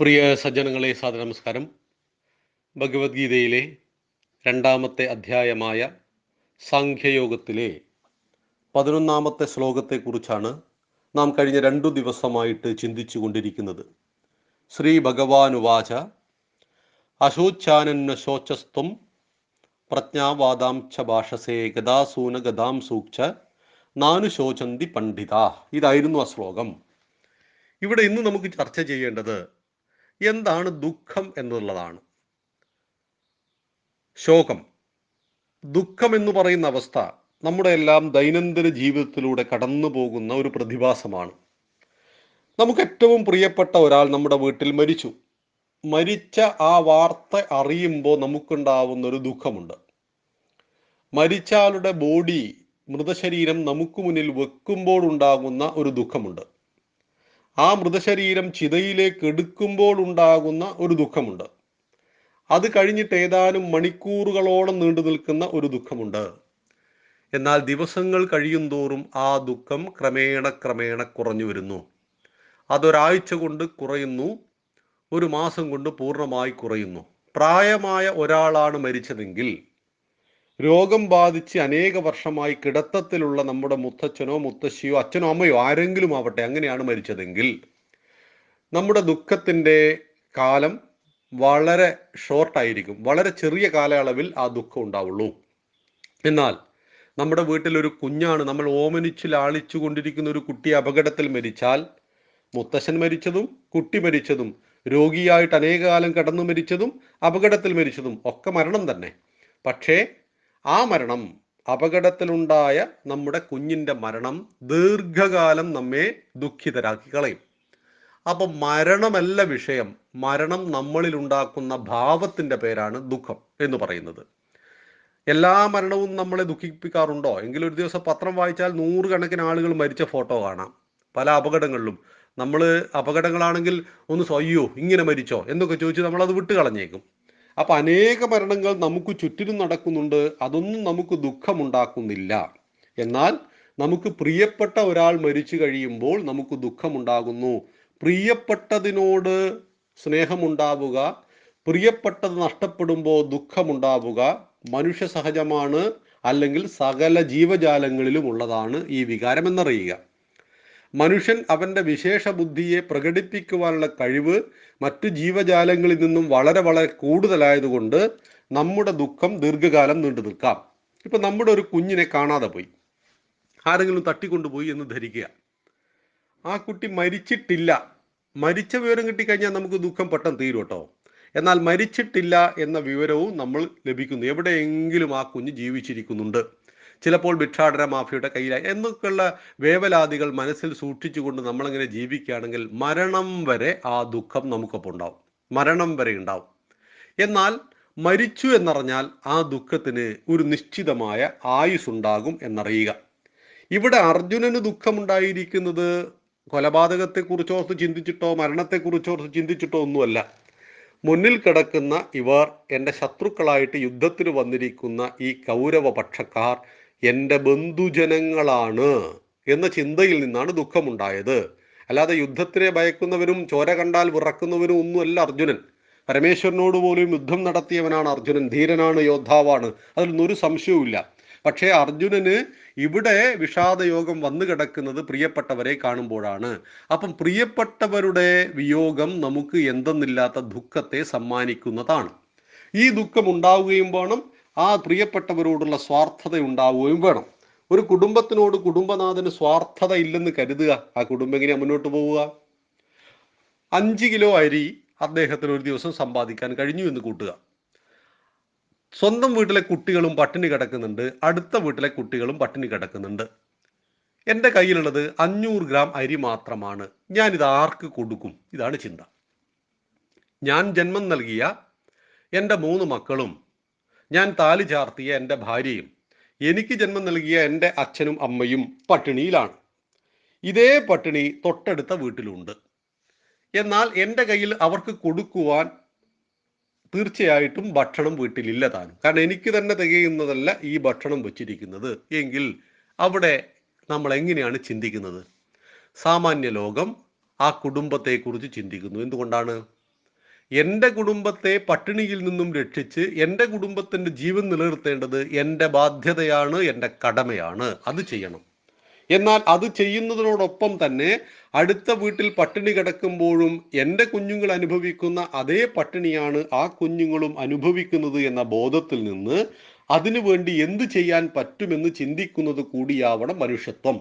പ്രിയ സജ്ജനങ്ങളെ സാദ നമസ്കാരം. ഭഗവത്ഗീതയിലെ രണ്ടാമത്തെ അധ്യായമായ സാഖ്യയോഗത്തിലെ പതിനൊന്നാമത്തെ ശ്ലോകത്തെക്കുറിച്ചാണ് നാം കഴിഞ്ഞ രണ്ടു ദിവസമായിട്ട് ചിന്തിച്ചു കൊണ്ടിരിക്കുന്നത് ശ്രീ ഭഗവാനുവാച അശോച്ഛാനന്ന ശോചസ്ത്വം പ്രജ്ഞാവാദാം ച ഭാഷസേ ഗതാസൂന ഗതാം സൂക്ഷ നാനു ശോചന്തി പണ്ഡിത. ഇതായിരുന്നു ആ ശ്ലോകം. ഇവിടെ ഇന്ന് നമുക്ക് ചർച്ച ചെയ്യേണ്ടത് എന്താണ് ദുഃഖം എന്നുള്ളതാണ്. ശോകം. ദുഃഖം എന്ന് പറയുന്ന അവസ്ഥ നമ്മുടെ എല്ലാം ദൈനംദിന ജീവിതത്തിലൂടെ കടന്നു പോകുന്ന ഒരു പ്രതിഭാസമാണ്. നമുക്ക് ഏറ്റവും പ്രിയപ്പെട്ട ഒരാൾ നമ്മുടെ വീട്ടിൽ മരിച്ചു. മരിച്ച ആ വാർത്ത അറിയുമ്പോൾ നമുക്കുണ്ടാവുന്ന ഒരു ദുഃഖമുണ്ട്. മരിച്ച ആളുടെ ബോഡി മൃതശരീരം നമുക്ക് മുന്നിൽ വെക്കുമ്പോൾ ഉണ്ടാകുന്ന ഒരു ദുഃഖമുണ്ട്. ആ മൃതശരീരം ചിതയിലേക്ക് എടുക്കുമ്പോൾ ഉണ്ടാകുന്ന ഒരു ദുഃഖമുണ്ട്. അത് കഴിഞ്ഞിട്ട് ഏതാനും മണിക്കൂറുകളോളം നീണ്ടു നിൽക്കുന്ന ഒരു ദുഃഖമുണ്ട്. എന്നാൽ ദിവസങ്ങൾ കഴിയും തോറും ആ ദുഃഖം ക്രമേണ ക്രമേണ കുറഞ്ഞു വരുന്നു. അതൊരാഴ്ച കൊണ്ട് കുറയുന്നു ഒരു മാസം കൊണ്ട് പൂർണമായി കുറയുന്നു. പ്രായമായ ഒരാളാണ് മരിച്ചതെങ്കിൽ രോഗം ബാധിച്ച് അനേക വർഷമായി കിടത്തത്തിലുള്ള നമ്മുടെ മുത്തച്ഛനോ മുത്തശ്ശിയോ അച്ഛനോ അമ്മയോ ആരെങ്കിലും ആവട്ടെ അങ്ങനെയാണ് മരിച്ചതെങ്കിൽ നമ്മുടെ ദുഃഖത്തിന്റെ കാലം വളരെ ഷോർട്ടായിരിക്കും വളരെ ചെറിയ കാലയളവിൽ ആ ദുഃഖം ഉണ്ടാവുള്ളൂ. എന്നാൽ നമ്മുടെ വീട്ടിലൊരു കുഞ്ഞാണ് നമ്മൾ ഓമനിച്ച് ലാളിച്ചു കൊണ്ടിരിക്കുന്ന ഒരു കുട്ടി അപകടത്തിൽ മരിച്ചാൽ മുത്തശ്ശൻ മരിച്ചതും കുട്ടി മരിച്ചതും രോഗിയായിട്ട് അനേകകാലം കടന്നു മരിച്ചതും അപകടത്തിൽ മരിച്ചതും ഒക്കെ മരണം തന്നെ. പക്ഷേ ആ മരണം അപകടത്തിലുണ്ടായ നമ്മുടെ കുഞ്ഞിന്റെ മരണം ദീർഘകാലം നമ്മെ ദുഃഖിതരാക്കി കളയും. അപ്പൊ മരണമല്ല വിഷയം. മരണം നമ്മളിൽ ഉണ്ടാക്കുന്ന ഭാവത്തിന്റെ പേരാണ് ദുഃഖം എന്ന് പറയുന്നത്. എല്ലാ മരണവും നമ്മളെ ദുഃഖിപ്പിക്കാറുണ്ടോ? എങ്കിലും ഒരു ദിവസം പത്രം വായിച്ചാൽ നൂറുകണക്കിന് ആളുകൾ മരിച്ച ഫോട്ടോ കാണാം. പല അപകടങ്ങളിലും. നമ്മൾ അപകടങ്ങളാണെങ്കിൽ ഒന്ന് സ്വയ്യോ ഇങ്ങനെ മരിച്ചോ? എന്നൊക്കെ ചോദിച്ച് നമ്മളത് വിട്ട് കളഞ്ഞേക്കും അപ്പൊ അനേക മരണങ്ങൾ നമുക്ക് ചുറ്റിനും നടക്കുന്നുണ്ട്. അതൊന്നും നമുക്ക് ദുഃഖമുണ്ടാക്കുന്നില്ല. എന്നാൽ നമുക്ക് പ്രിയപ്പെട്ട ഒരാൾ മരിച്ചു കഴിയുമ്പോൾ നമുക്ക് ദുഃഖമുണ്ടാകുന്നു. പ്രിയപ്പെട്ടതിനോട് സ്നേഹമുണ്ടാവുക. പ്രിയപ്പെട്ടത് നഷ്ടപ്പെടുമ്പോൾ ദുഃഖമുണ്ടാവുക. മനുഷ്യ സഹജമാണ് അല്ലെങ്കിൽ സകല ജീവജാലങ്ങളിലും ഉള്ളതാണ് ഈ വികാരം എന്നറിയുക മനുഷ്യൻ അവന്റെ വിശേഷ ബുദ്ധിയെ പ്രകടിപ്പിക്കുവാനുള്ള കഴിവ് മറ്റു ജീവജാലങ്ങളിൽ നിന്നും വളരെ വളരെ കൂടുതലായതുകൊണ്ട് നമ്മുടെ ദുഃഖം ദീർഘകാലം നീണ്ടു നിൽക്കാം. ഇപ്പൊ നമ്മുടെ ഒരു കുഞ്ഞിനെ കാണാതെ പോയി. ആരെങ്കിലും തട്ടിക്കൊണ്ടുപോയി എന്ന് ധരിക്കുക. ആ കുട്ടി മരിച്ചിട്ടില്ല. മരിച്ച വിവരം കിട്ടിക്കഴിഞ്ഞാൽ നമുക്ക് ദുഃഖം പെട്ടെന്ന് തീരും കേട്ടോ. എന്നാൽ മരിച്ചിട്ടില്ല എന്ന വിവരവും നമ്മൾ ലഭിക്കുന്നു. എവിടെയെങ്കിലും ആ കുഞ്ഞ് ജീവിച്ചിരിക്കുന്നുണ്ട്. ചിലപ്പോൾ ഭിക്ഷാടന മാഫിയുടെ കയ്യിലായി. എന്നൊക്കെയുള്ള വേവലാതികൾ മനസ്സിൽ സൂക്ഷിച്ചുകൊണ്ട് നമ്മളങ്ങനെ ജീവിക്കുകയാണെങ്കിൽ മരണം വരെ ആ ദുഃഖം നമുക്കൊപ്പം ഉണ്ടാവും. മരണം വരെ ഉണ്ടാവും. എന്നാൽ മരിച്ചു എന്നറിഞ്ഞാൽ ആ ദുഃഖത്തിന് ഒരു നിശ്ചിതമായ ആയുസ് ഉണ്ടാകും എന്നറിയുക. ഇവിടെ അർജുനന് ദുഃഖമുണ്ടായിരിക്കുന്നത് കൊലപാതകത്തെക്കുറിച്ചോർത്ത് ചിന്തിച്ചിട്ടോ മരണത്തെക്കുറിച്ചോർത്ത് ചിന്തിച്ചിട്ടോ ഒന്നുമല്ല. മുന്നിൽ കിടക്കുന്ന ഇവർ എന്റെ ശത്രുക്കളായിട്ട് യുദ്ധത്തിന് വന്നിരിക്കുന്ന ഈ കൗരവ പക്ഷക്കാർ എന്റെ ബന്ധുജനങ്ങളാണ് എന്ന ചിന്തയിൽ നിന്നാണ് ദുഃഖമുണ്ടായത്. അല്ലാതെ യുദ്ധത്തിനെ ഭയക്കുന്നവരും ചോര കണ്ടാൽ വിറക്കുന്നവരും ഒന്നുമല്ല അർജുനൻ. പരമേശ്വരനോട് പോലും യുദ്ധം നടത്തിയവനാണ് അർജുനൻ. ധീരനാണ് യോദ്ധാവാണ്. അതിലൊന്നും ഒരു സംശയവുമില്ല. പക്ഷേ അർജുനന് ഇവിടെ വിഷാദയോഗം വന്നു കിടക്കുന്നത് പ്രിയപ്പെട്ടവരെ കാണുമ്പോഴാണ്. അപ്പം പ്രിയപ്പെട്ടവരുടെ വിയോഗം നമുക്ക് എന്തെന്നില്ലാത്ത ദുഃഖത്തെ സമ്മാനിക്കുന്നതാണ്. ഈ ദുഃഖം ഉണ്ടാവുകയും വേണം ആ പ്രിയപ്പെട്ടവരോടുള്ള സ്വാർത്ഥത ഉണ്ടാവുകയും വേണം. ഒരു കുടുംബത്തിനോട് കുടുംബനാഥന് സ്വാർത്ഥത ഇല്ലെന്ന് കരുതുക. ആ കുടുംബം എങ്ങനെ മുന്നോട്ട് പോവുക? അഞ്ച് കിലോ അരി അദ്ദേഹത്തിന് ഒരു ദിവസം സമ്പാദിക്കാൻ കഴിഞ്ഞു എന്ന് കൂട്ടുക. സ്വന്തം വീട്ടിലെ കുട്ടികളും പട്ടിണി കിടക്കുന്നുണ്ട്. അടുത്ത വീട്ടിലെ കുട്ടികളും പട്ടിണി കിടക്കുന്നുണ്ട്. എന്റെ കയ്യിലുള്ളത് അഞ്ഞൂറ് ഗ്രാം അരി മാത്രമാണ്. ഞാൻ ഇത് ആർക്ക് കൊടുക്കും? ഇതാണ് ചിന്ത. ഞാൻ ജന്മം നൽകിയ എന്റെ മൂന്ന് മക്കളും ഞാൻ താലി ചാർത്തിയ എന്റെ ഭാര്യയും എനിക്ക് ജന്മം നൽകിയ എന്റെ അച്ഛനും അമ്മയും പട്ടിണിയിലാണ്. ഇതേ പട്ടിണി തൊട്ടടുത്ത വീട്ടിലുണ്ട്. എന്നാൽ എന്റെ കയ്യിൽ അവർക്ക് കൊടുക്കുവാൻ തീർച്ചയായിട്ടും ഭക്ഷണം വീട്ടിലില്ല താനും. കാരണം എനിക്ക് തന്നെ തികയുന്നതല്ല ഈ ഭക്ഷണം വെച്ചിരിക്കുന്നത്. എങ്കിൽ അവിടെ നമ്മൾ എങ്ങനെയാണ് ചിന്തിക്കുന്നത്? സാമാന്യ ലോകം ആ കുടുംബത്തെക്കുറിച്ച് ചിന്തിക്കുന്നു. എന്തുകൊണ്ടാണ്? എന്റെ കുടുംബത്തെ പട്ടിണിയിൽ നിന്നും രക്ഷിച്ച് എന്റെ കുടുംബത്തിന്റെ ജീവൻ നിലനിർത്തേണ്ടത് എന്റെ ബാധ്യതയാണ് എന്റെ കടമയാണ്. അത് ചെയ്യണം. എന്നാൽ അത് ചെയ്യുന്നതിനോടൊപ്പം തന്നെ അടുത്ത വീട്ടിൽ പട്ടിണി കിടക്കുമ്പോഴും എന്റെ കുഞ്ഞുങ്ങൾ അനുഭവിക്കുന്ന അതേ പട്ടിണിയാണ് ആ കുഞ്ഞുങ്ങളും അനുഭവിക്കുന്നത് എന്ന ബോധത്തിൽ നിന്ന് അതിനുവേണ്ടി എന്ത് ചെയ്യാൻ പറ്റുമെന്ന് ചിന്തിക്കുന്നത് കൂടിയാവണം മനുഷ്യത്വം.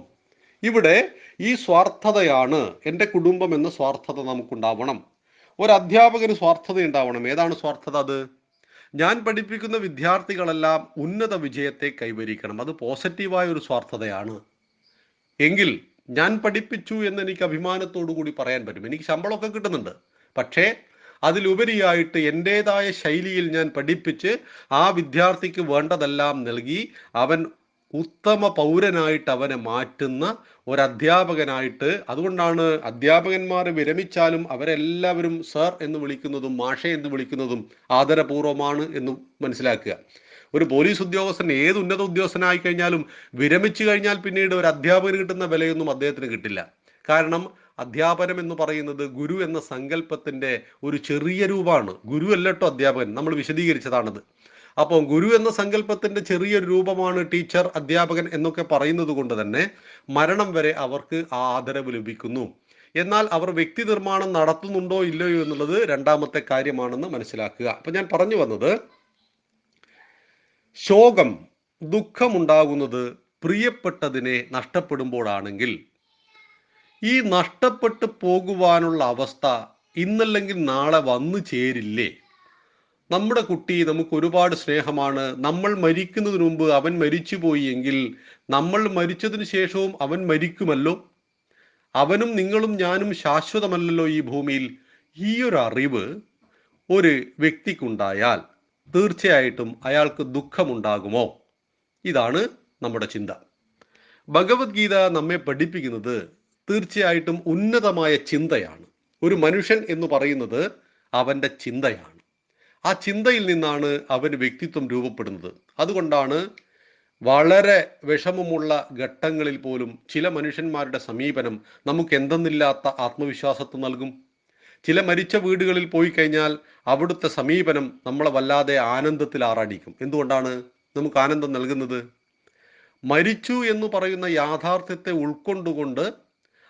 ഇവിടെ ഈ സ്വാർത്ഥതയാണ് എന്റെ കുടുംബം എന്ന സ്വാർത്ഥത നമുക്കുണ്ടാവണം. ഒരു അധ്യാപകന് സ്വാർത്ഥത ഉണ്ടാവണം ഏതാണ് സ്വാർത്ഥത അത്? ഞാൻ പഠിപ്പിക്കുന്ന വിദ്യാർത്ഥികളെല്ലാം ഉന്നത വിജയത്തെ കൈവരിക്കണം. അത് പോസിറ്റീവായ ഒരു സ്വാർത്ഥതയാണ്. എങ്കിൽ ഞാൻ പഠിപ്പിച്ചു എന്ന് എനിക്ക് അഭിമാനത്തോടു കൂടി പറയാൻ പറ്റും. എനിക്ക് ശമ്പളമൊക്കെ കിട്ടുന്നുണ്ട്. പക്ഷേ അതിലുപരിയായിട്ട് എന്റെതായ ശൈലിയിൽ ഞാൻ പഠിപ്പിച്ച് ആ വിദ്യാർത്ഥിക്ക് വേണ്ടതെല്ലാം നൽകി അവൻ ഉത്തമ പൗരനായിട്ട് അവനെ മാറ്റുന്ന ഒരു അധ്യാപകനായിട്ട് അതുകൊണ്ടാണ് അധ്യാപകന്മാർ വിരമിച്ചാലും അവരെല്ലാവരും സർ എന്ന് വിളിക്കുന്നതും മാഷ എന്ന് വിളിക്കുന്നതും ആദരപൂർവമാണ് എന്ന് മനസ്സിലാക്കുക. ഒരു പോലീസ് ഉദ്യോഗസ്ഥൻ ഏത് ഉന്നത ഉദ്യോഗസ്ഥനായി കഴിഞ്ഞാലും വിരമിച്ചു കഴിഞ്ഞാൽ പിന്നീട് ഒരു അധ്യാപകന് കിട്ടുന്ന വിലയൊന്നും അദ്ദേഹത്തിന് കിട്ടില്ല. കാരണം അധ്യാപനം എന്ന് പറയുന്നത് ഗുരു എന്ന സങ്കല്പത്തിന്റെ ഒരു ചെറിയ രൂപമാണ്. ഗുരു അല്ലട്ടോ അധ്യാപകൻ. നമ്മൾ വിശദീകരിച്ചതാണത്. അപ്പോൾ ഗുരു എന്ന സങ്കല്പത്തിന്റെ ചെറിയൊരു രൂപമാണ് ടീച്ചർ അധ്യാപകൻ എന്നൊക്കെ പറയുന്നത് കൊണ്ട് തന്നെ മരണം വരെ അവർക്ക് ആ ആദരവ് ലഭിക്കുന്നു. എന്നാൽ അവർ വ്യക്തി നിർമ്മാണം നടത്തുന്നുണ്ടോ ഇല്ലയോ എന്നുള്ളത് രണ്ടാമത്തെ കാര്യമാണെന്ന് മനസ്സിലാക്കുക. അപ്പൊ ഞാൻ പറഞ്ഞു വന്നത് ശോകം ദുഃഖമുണ്ടാകുന്നത് പ്രിയപ്പെട്ടതിനെ നഷ്ടപ്പെടുമ്പോഴാണെങ്കിൽ ഈ നഷ്ടപ്പെട്ടു പോകുവാനുള്ള അവസ്ഥ ഇന്നല്ലെങ്കിൽ നാളെ വന്നു ചേരില്ലേ? നമ്മുടെ കുട്ടി നമുക്ക് ഒരുപാട് സ്നേഹമാണ്. നമ്മൾ മരിക്കുന്നതിന് മുമ്പ് അവൻ മരിച്ചുപോയി എങ്കിൽ നമ്മൾ മരിച്ചതിന് ശേഷവും അവൻ മരിക്കുമല്ലോ? അവനും നിങ്ങളും ഞാനും ശാശ്വതമല്ലല്ലോ ഈ ഭൂമിയിൽ? ഈ ഒരു അറിവ് ഒരു വ്യക്തിക്കുണ്ടായാൽ തീർച്ചയായിട്ടും അയാൾക്ക് ദുഃഖമുണ്ടാകുമോ? ഇതാണ് നമ്മുടെ ചിന്ത. ഭഗവത്ഗീത നമ്മെ പഠിപ്പിക്കുന്നത് തീർച്ചയായിട്ടും ഉന്നതമായ ചിന്തയാണ്. ഒരു മനുഷ്യൻ എന്ന് പറയുന്നത് അവന്റെ ചിന്തയാണ്. ആ ചിന്തയിൽ നിന്നാണ് അവന് വ്യക്തിത്വം രൂപപ്പെടുന്നത്. അതുകൊണ്ടാണ് വളരെ വിഷമമുള്ള ഘട്ടങ്ങളിൽ പോലും ചില മനുഷ്യന്മാരുടെ സമീപനം നമുക്ക് എന്തെന്നില്ലാത്ത ആത്മവിശ്വാസത്വം നൽകും. ചില മരിച്ച വീടുകളിൽ പോയി കഴിഞ്ഞാൽ അവിടുത്തെ സമീപനം നമ്മളെ വല്ലാതെ ആനന്ദത്തിൽ ആറാടിക്കും. എന്തുകൊണ്ടാണ് നമുക്ക് ആനന്ദം നൽകുന്നത്? മരിച്ചു എന്ന് പറയുന്ന യാഥാർത്ഥ്യത്തെ ഉൾക്കൊണ്ടുകൊണ്ട്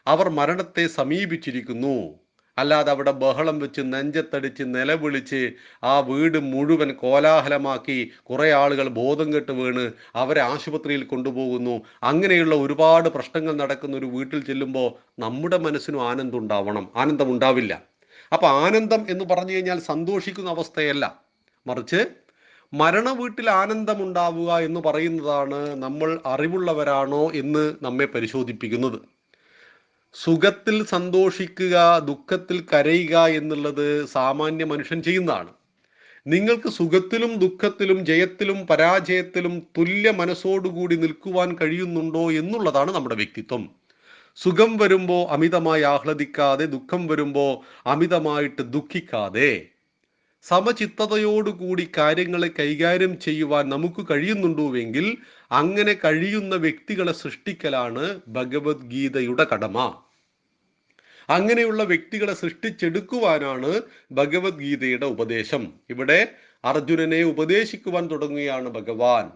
അവർ മരണത്തെ സമീപിച്ചിരിക്കുന്നു. അല്ലാതെ അവിടെ ബഹളം വെച്ച് നെഞ്ചത്തടിച്ച് നിലവിളിച്ച് ആ വീട് മുഴുവൻ കോലാഹലമാക്കി കുറേ ആളുകൾ ബോധം കെട്ട് വീണ് അവരെ ആശുപത്രിയിൽ കൊണ്ടുപോകുന്നു. അങ്ങനെയുള്ള ഒരുപാട് പ്രശ്നങ്ങൾ നടക്കുന്ന ഒരു വീട്ടിൽ ചെല്ലുമ്പോൾ നമ്മുടെ മനസ്സിനും ആനന്ദം ഉണ്ടാവണം. ആനന്ദം ഉണ്ടാവില്ല. അപ്പൊ ആനന്ദം എന്ന് പറഞ്ഞു കഴിഞ്ഞാൽ സന്തോഷിക്കുന്ന അവസ്ഥയല്ല. മറിച്ച് മരണ വീട്ടിൽ ആനന്ദമുണ്ടാവുക എന്ന് പറയുന്നതാണ് നമ്മൾ അറിവുള്ളവരാണോ എന്ന് നമ്മെ പരിശോധിപ്പിക്കുന്നത്. സുഖത്തിൽ സന്തോഷിക്കുക ദുഃഖത്തിൽ കരയുക എന്നുള്ളത് സാമാന്യ മനുഷ്യൻ ചെയ്യുന്നതാണ്. നിങ്ങൾക്ക് സുഖത്തിലും ദുഃഖത്തിലും ജയത്തിലും പരാജയത്തിലും തുല്യ മനസ്സോടുകൂടി നിൽക്കുവാൻ കഴിയുന്നുണ്ടോ എന്നുള്ളതാണ് നമ്മുടെ വ്യക്തിത്വം. സുഖം വരുമ്പോൾ അമിതമായി ആഹ്ലദിക്കാതെ ദുഃഖം വരുമ്പോൾ അമിതമായിട്ട് ദുഃഖിക്കാതെ. സമചിത്തതയോടുകൂടി കാര്യങ്ങളെ കൈകാര്യം ചെയ്യുവാൻ നമുക്ക് കഴിയുന്നുണ്ടുവെങ്കിൽ അങ്ങനെ കഴിയുന്ന വ്യക്തികളെ സൃഷ്ടിക്കലാണ് ഭഗവത്ഗീതയുടെ കടമ. അങ്ങനെയുള്ള വ്യക്തികളെ സൃഷ്ടിച്ചെടുക്കുവാനാണ് ഭഗവത്ഗീതയുടെ ഉപദേശം. ഇവിടെ അർജുനനെ ഉപദേശിക്കുവാൻ തുടങ്ങുകയാണ് ഭഗവാൻ.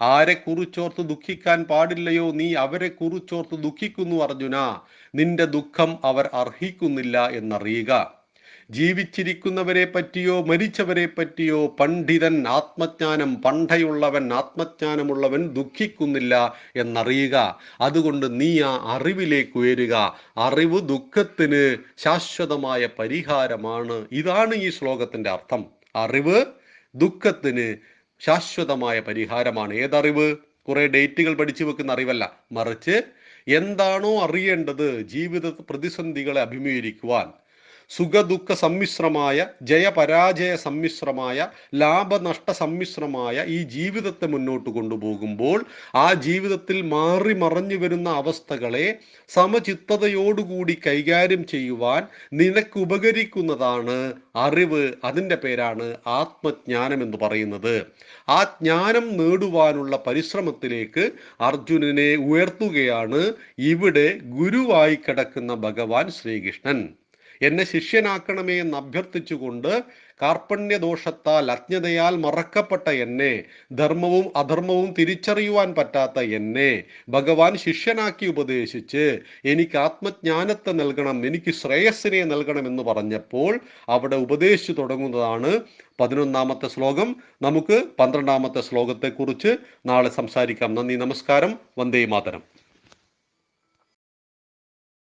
ആരെ കുറിച്ചോർത്ത് ദുഃഖിക്കാൻ പാടില്ലയോ? നീ അവരെ കുറിച്ചോർത്ത് ദുഃഖിക്കുന്നു അർജുന. നിന്റെ ദുഃഖം അവർ അർഹിക്കുന്നില്ല എന്നറിയുക. ജീവിച്ചിരിക്കുന്നവരെ പറ്റിയോ മരിച്ചവരെ പറ്റിയോ പണ്ഡിതൻ ആത്മജ്ഞാനം പണ്ടയുള്ളവൻ ആത്മജ്ഞാനമുള്ളവൻ ദുഃഖിക്കുന്നില്ല എന്നറിയുക. അതുകൊണ്ട് നീ ആ അറിവിലേക്ക് ഉയരുക. അറിവ് ദുഃഖത്തിന് ശാശ്വതമായ പരിഹാരമാണ്. ഇതാണ് ഈ ശ്ലോകത്തിന്റെ അർത്ഥം. അറിവ് ദുഃഖത്തിന് ശാശ്വതമായ പരിഹാരമാണ്. ഏതറിവ്? കുറെ ഡേറ്റുകൾ പഠിച്ചു വെക്കുന്ന അറിവല്ല. മറിച്ച് എന്താണോ അറിയേണ്ടത് ജീവിത പ്രതിസന്ധികളെ അഭിമുഖീകരിക്കുവാൻ. സുഖദുഃഖ സമ്മിശ്രമായ ജയപരാജയ സമ്മിശ്രമായ ലാഭനഷ്ട സമ്മിശ്രമായ ഈ ജീവിതത്തെ മുന്നോട്ട് കൊണ്ടുപോകുമ്പോൾ ആ ജീവിതത്തിൽ മാറി മറഞ്ഞു വരുന്ന അവസ്ഥകളെ സമചിത്തതയോടുകൂടി കൈകാര്യം ചെയ്യുവാൻ നിനക്ക് ഉപകരിക്കുന്നതാണ് അറിവ്. അതിന്റെ പേരാണ് ആത്മജ്ഞാനം എന്ന് പറയുന്നത്. ആ ജ്ഞാനം നേടുവാനുള്ള പരിശ്രമത്തിലേക്ക് അർജുനനെ ഉയർത്തുകയാണ് ഇവിടെ ഗുരുവായി കിടക്കുന്ന ഭഗവാൻ ശ്രീകൃഷ്ണൻ. എന്നെ ശിഷ്യനാക്കണമേ എന്ന് അഭ്യർത്ഥിച്ചുകൊണ്ട് കാർപ്പണ്യദോഷത്താൽ അജ്ഞതയാൽ മറക്കപ്പെട്ട എന്നെ ധർമ്മവും അധർമ്മവും തിരിച്ചറിയുവാൻ പറ്റാത്ത എന്നെ ഭഗവാൻ ശിഷ്യനാക്കി ഉപദേശിച്ച് എനിക്ക് ആത്മജ്ഞാനത്തെ നൽകണം എനിക്ക് ശ്രേയസ്സിനെ നൽകണം എന്ന് പറഞ്ഞപ്പോൾ അവിടെ ഉപദേശിച്ചു തുടങ്ങുന്നതാണ് പതിനൊന്നാമത്തെ ശ്ലോകം. നമുക്ക് പന്ത്രണ്ടാമത്തെ ശ്ലോകത്തെക്കുറിച്ച് നാളെ സംസാരിക്കാം. നന്ദി നമസ്കാരം. വന്ദേ മാതരം.